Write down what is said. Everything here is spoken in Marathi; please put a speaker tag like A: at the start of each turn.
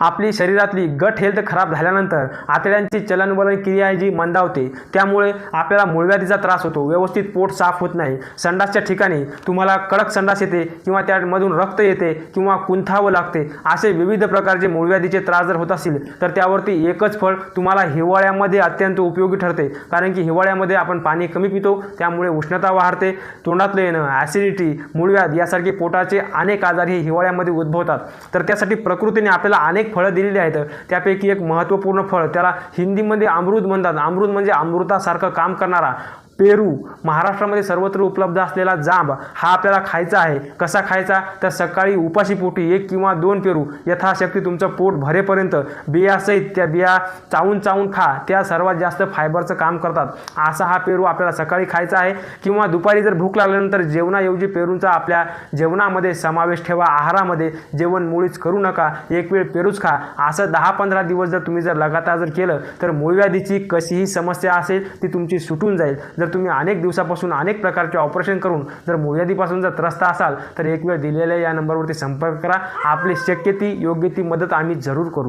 A: आपली शरीरातली गट हेल्थ खराब झाल्यानंतर आतड्यांची चलनवलन क्रिया जी मंदावते. त्यामुळे आपल्याला मूळव्याधीचा त्रास होतो. व्यवस्थित पोट साफ होत नाही. संडासच्या ठिकाणी तुम्हाला कडक संडास येते किंवा त्यामधून रक्त येते किंवा कुंथावं लागते. असे विविध प्रकारचे मूळव्याधीचे त्रास जर होत असतील तर त्यावरती एकच फळ तुम्हाला हिवाळ्यामध्ये अत्यंत उपयोगी ठरते. कारण की हिवाळ्यामध्ये आपण पाणी कमी पितो त्यामुळे उष्णता वाढते तोंडातलं येणं ॲसिडिटी मूळव्याध यासारखे पोटाचे अनेक आजार हे हिवाळ्यामध्ये उद्भवतात. तर त्यासाठी प्रकृतीने आपल्याला अनेक फळं दिलेली आहेत. त्यापैकी एक महत्त्वपूर्ण फळ त्याला हिंदीमध्ये अमृत म्हणतात. अमृत म्हणजे अमृतासारखं काम करणारा. पेरू महाराष्ट्रामध्ये सर्वत्र उपलब्ध असलेला जांब हा आपल्याला खायचा आहे. कसा खायचा? तर सकाळी उपाशी पोटी एक किंवा दोन पेरू यथाशक्ती तुमचं पोट भरेपर्यंत बियासहित त्या बिया चावून चावून खा. त्या सर्वात जास्त फायबरचं काम करतात. असा हा पेरू आपल्याला सकाळी खायचा आहे किंवा दुपारी जर भूक लागल्यानंतर जेवणाऐवजी पेरूंचा आपल्या जेवणामध्ये समावेश ठेवा. आहारामध्ये जेवण मुळीच करू नका. एक वेळ पेरूच खा. असं दहा पंधरा दिवस जर तुम्ही जर लगातार जर केलं तर मूळव्याधीची कशीही समस्या असेल ती तुमची सुटून जाईल. जर तुम्ही अनेक दिवसापासून अनेक प्रकारचे ऑपरेशन करून जर मोर्यादीपासून जर त्रस्त असाल तर एक वेळ दिलेल्या या नंबरवरती संपर्क करा. आपली शक्य ती योग्य ती मदत आम्ही जरूर करू.